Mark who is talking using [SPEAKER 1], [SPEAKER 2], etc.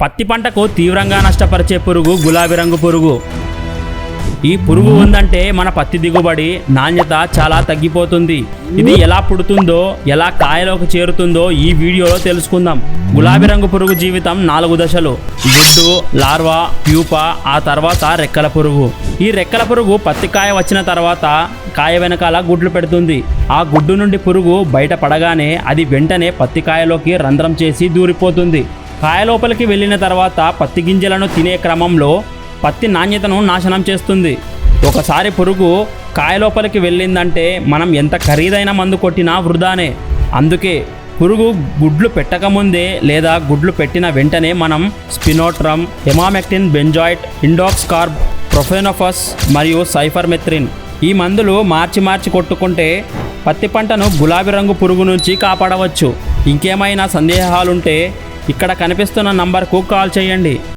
[SPEAKER 1] పత్తి పంటకు తీవ్రంగా నష్టపరిచే పురుగు గులాబీ రంగు పురుగు. ఈ పురుగు ఉందంటే మన పత్తి దిగుబడి నాణ్యత చాలా తగ్గిపోతుంది. ఇది ఎలా పుడుతుందో ఎలా కాయలోకి చేరుతుందో ఈ వీడియోలో తెలుసుకుందాం. గులాబీ రంగు పురుగు జీవితం నాలుగు దశలు. గుడ్డు లార్వా ప్యూపా ఆ తర్వాత రెక్కల పురుగు. ఈ రెక్కల పురుగు పత్తి కాయ వచ్చిన తర్వాత కాయ వెనకాల గుడ్లు పెడుతుంది. ఆ గుడ్డు నుండి పురుగు బయట పడగానే అది వెంటనే పత్తి కాయలోకి రంధ్రం చేసి దూరిపోతుంది. కాయ లోపలికి వెళ్ళిన తర్వాత పత్తి గింజలను తినే క్రమంలో పత్తి నాణ్యతను నాశనం చేస్తుంది. ఒకసారి పురుగు కాయ లోపలికి వెళ్ళిందంటే మనం ఎంత ఖరీదైన మందు కొట్టినా వృధానే. అందుకే పురుగు గుడ్లు పెట్టకముందే లేదా గుడ్లు పెట్టిన వెంటనే మనం స్పినోట్రమ్ ఎమామెక్టిన్ బెంజాయిట్ ఇండాక్స్ కార్బ్ ప్రొఫెనోఫస్ మరియు సైఫర్మెత్రిన్ ఈ మందులు మార్చి మార్చి కొట్టుకుంటే పత్తి పంటను గులాబీ రంగు పురుగు నుంచి కాపాడవచ్చు. ఇంకేమైనా సందేహాలుంటే ఇక్కడ కనిపిస్తున్న నంబర్కు కాల్ చేయండి.